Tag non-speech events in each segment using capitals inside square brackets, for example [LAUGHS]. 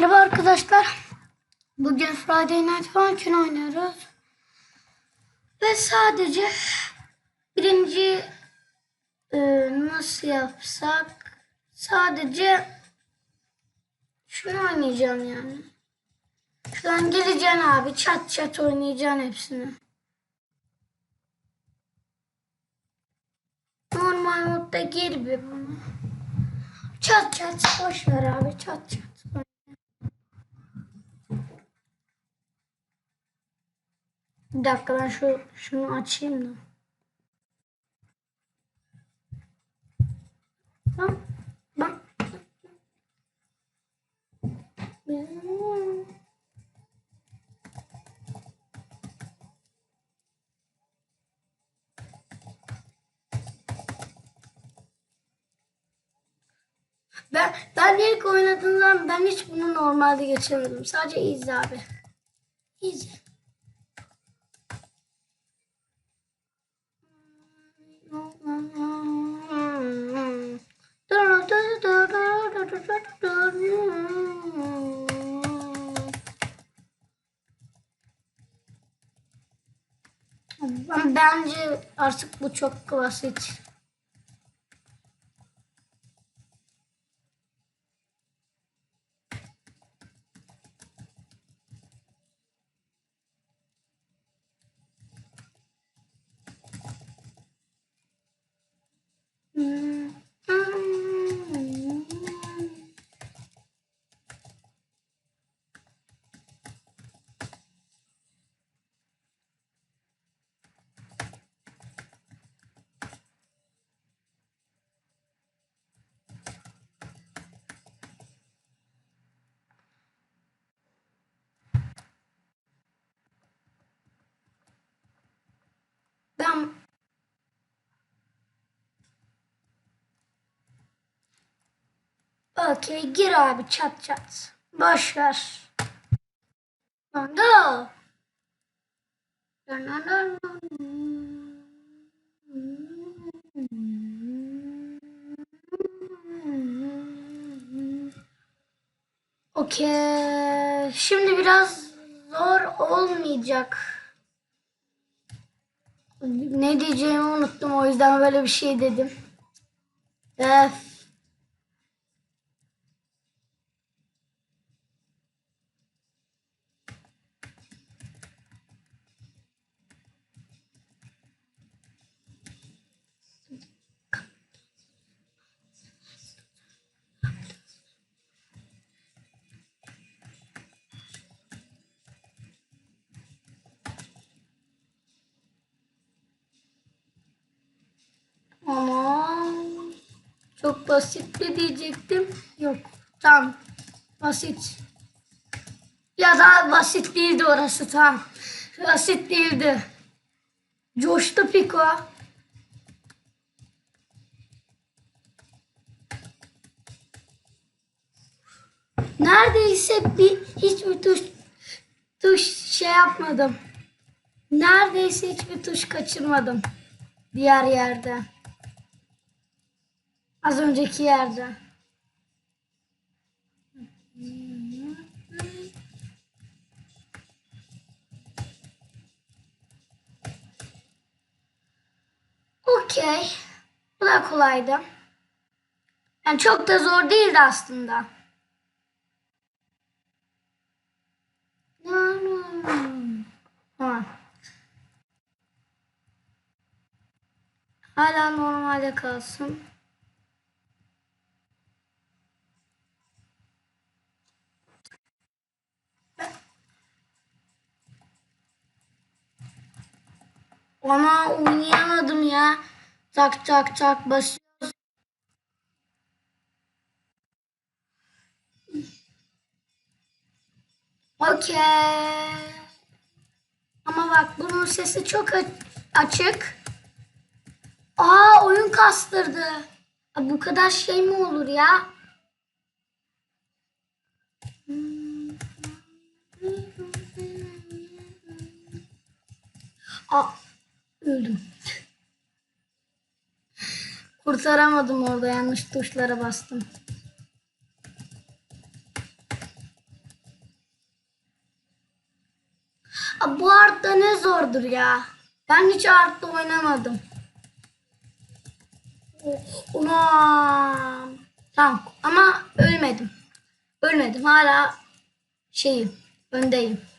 Merhaba arkadaşlar. Bugün Friday Night Funkin oynuyoruz. Ve sadece birinci e, nasıl yapsak sadece şunu oynayacağım yani. Şuradan geleceksin abi çat çat oynayacaksın hepsini. Normal modda gir bir bunu. Çat çat boş abi çat çat. Bir dakika ben şu şunu açayım da. Bak bak. Ben, ben ilk oynadığım ben hiç bunu normalde geçemedim. Sadece izle abi. İzle. Bence artık bu çok basit. Ben Okey gir abi çat çat. Boş ver. Go. Okey. Şimdi biraz zor olmayacak. Ne diyeceğimi unuttum o yüzden böyle bir şey dedim. Öf. Çok basit mi diyecektim? Yok. Tamam. Basit. Ya da basit değildi orası tamam. Basit değildi. Coştu Piko. Neredeyse bir hiçbir tuş tuş şey yapmadım. Neredeyse hiçbir tuş kaçırmadım. Diğer yerde. Az önceki yerde. Okey. Bu da kolaydı. Yani çok da zor değildi aslında. Ha. Hala normalde kalsın. Ona oynayamadım ya. Tak tak tak basıyoruz. Okey. Ama bak bunun sesi çok açık. Aa oyun kastırdı. Bu kadar şey mi olur ya? Aa Öldüm. Kurtaramadım orada yanlış tuşlara bastım. Aa, bu artta ne zordur ya. Ben hiç artta oynamadım. Ulan. Tamam ama ölmedim. Ölmedim hala şeyim öndeyim.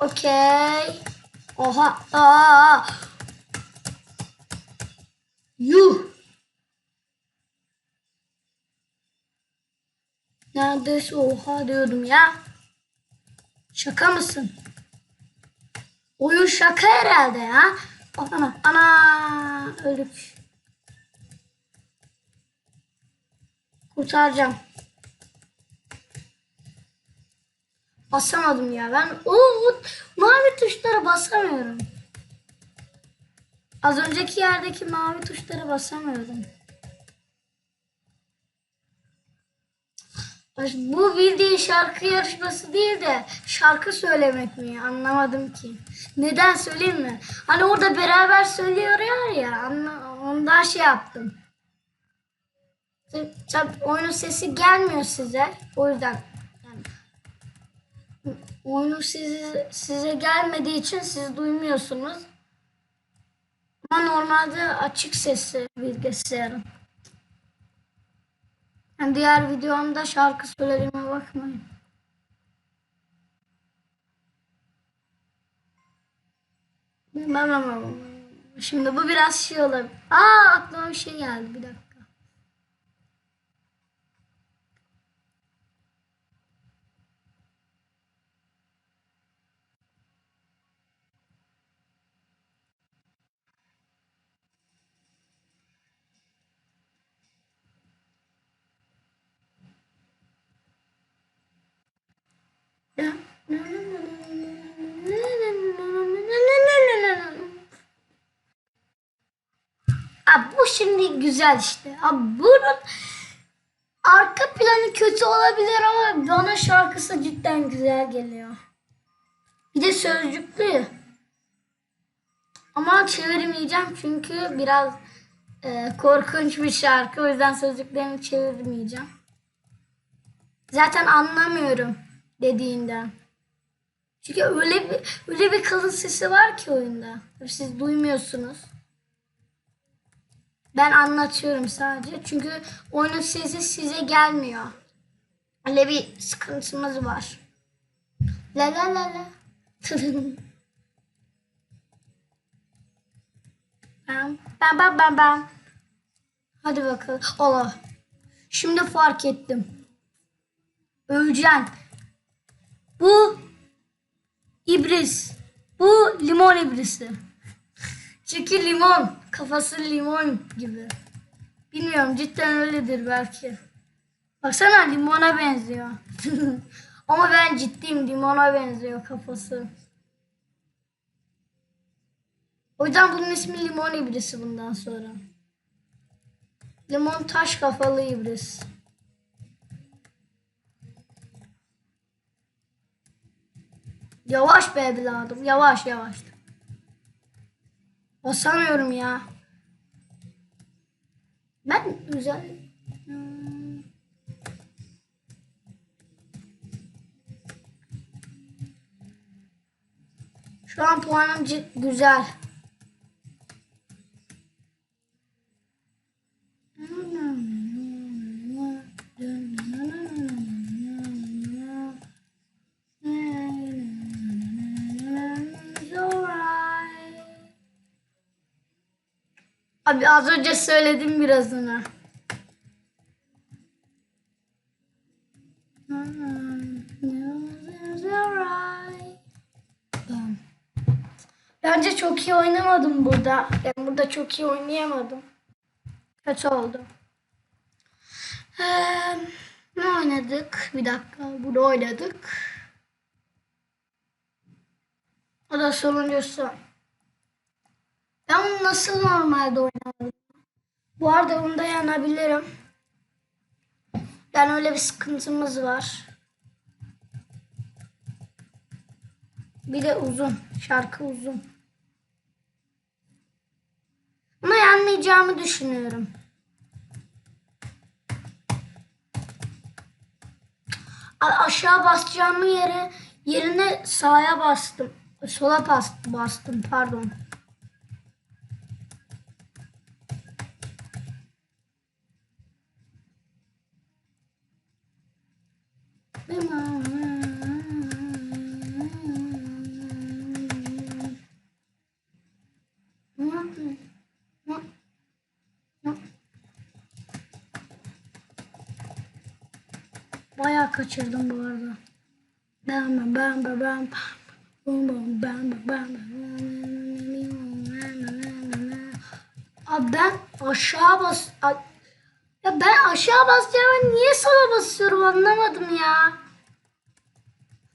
Okey. Oha. Aa. Yuh. Neredeyse oha diyordum ya. Şaka mısın? Oyun şaka herhalde ya. Ana, ana öldük. Kurtaracağım. Basamadım ya ben. O mavi tuşlara basamıyorum. Az önceki yerdeki mavi tuşlara basamıyorum. Ay, Bu bildiğin şarkı yarışması değil de şarkı söylemek mi? Anlamadım ki. Neden söyleyeyim mi? Hani orada beraber söylüyorlar ya. anla- Ondan şey yaptım. Tabii oyunun sesi gelmiyor size. O yüzden yani oyunun size, size gelmediği için siz duymuyorsunuz. Ama normalde açık sesi bilgisayarın. Yani diğer videomda şarkı söylediğime bakmayın. Şimdi bu biraz şey olabilir. Aa aklıma bir şey geldi bir dakika. Abi bu şimdi güzel işte. Abi bunun arka planı kötü olabilir ama bana şarkısı cidden güzel geliyor. Bir de sözcüklü. Ama çevirmeyeceğim çünkü biraz e, korkunç bir şarkı. O yüzden sözcüklerini çevirmeyeceğim. Zaten anlamıyorum dediğinden. Çünkü öyle bir öyle bir kalın sesi var ki oyunda. Siz duymuyorsunuz. Ben anlatıyorum sadece. Çünkü oyunun sesi size gelmiyor. Öyle bir sıkıntımız var. La la la la. [LAUGHS] Bam bam bam bam. Hadi bakalım. Allah. Şimdi fark ettim. Öleceğim. Bu ibris. Bu limon ibrisi. Çünkü limon. Kafası limon gibi. Bilmiyorum cidden öyledir belki. Baksana limona benziyor. [LAUGHS] Ama ben ciddiyim limona benziyor kafası. O yüzden bunun ismi limon ibrisi bundan sonra. Limon taş kafalı ibris. Yavaş be evladım. Yavaş yavaş. Basamıyorum ya. Ben güzel. Şu an puanım güzel. Abi az önce söyledim birazını. Bence çok iyi oynamadım burada. Yani burada çok iyi oynayamadım. Kötü oldu. Ee, ne oynadık? Bir dakika. Burada oynadık. O da sonuncusu. Ben nasıl normalde oynarım? Bu arada onu dayanabilirim. Yani öyle bir sıkıntımız var. Bir de uzun. Şarkı uzun. Ama yanmayacağımı düşünüyorum. Aşağı basacağımı yere yerine sağa bastım. Sola bastım, bastım pardon. Bayağı kaçırdım bu arada. Ben ben ben ben ben ben ben ben Abi ben aşağı bas ya ben aşağı basacağım niye sola basıyorum anlamadım ya.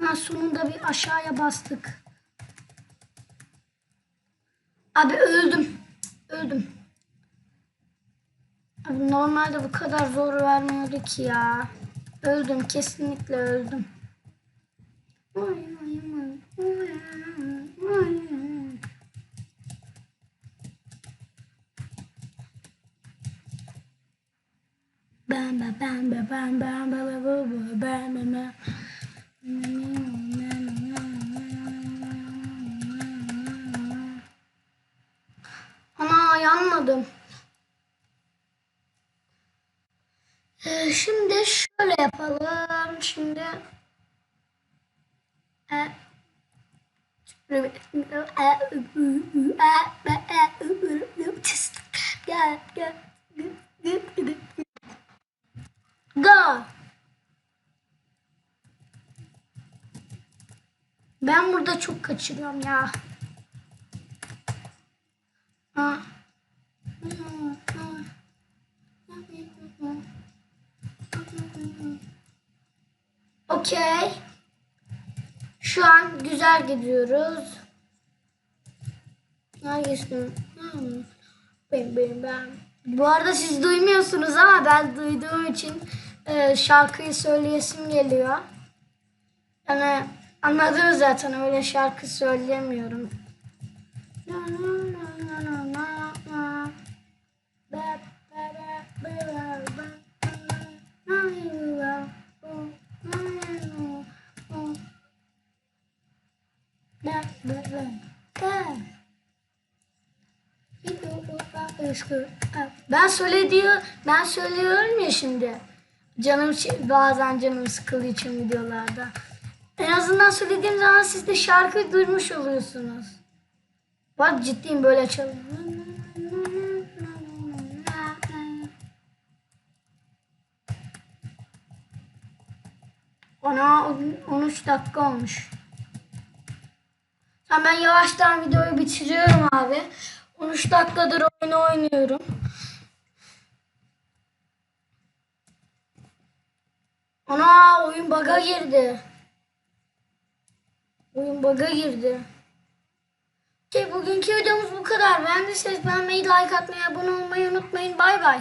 Ha sonunda bir aşağıya bastık. Abi öldüm. Öldüm. Abi normalde bu kadar zor vermiyordu ki ya. Öldüm kesinlikle öldüm. Bam bam bam bam bam bam bam bam bam bam bam Ana yanmadım. Ee, şimdi. Şimdi e, da ben burada çok kaçırıyorum ya. Okey. Şu an güzel gidiyoruz. Hangisi? Hmm. Ben, ben, ben. Bu arada siz duymuyorsunuz ama ben duyduğum için e, şarkıyı söyleyesim geliyor. Yani anladınız zaten öyle şarkı söyleyemiyorum. Ben söylediyor, ben söylüyorum ya şimdi. Canım bazen canım sıkıldığı için videolarda. En azından söylediğim zaman siz de şarkıyı duymuş oluyorsunuz. Bak ciddiyim böyle çalın. Ana 13 dakika olmuş. Ben yavaştan videoyu bitiriyorum abi. 13 dakikadır oyunu oynuyorum. Ana oyun bug'a girdi. Oyun bug'a girdi. Şey, bugünkü videomuz bu kadar. Beğendiyseniz beğenmeyi, like atmayı, abone olmayı unutmayın. Bay bay.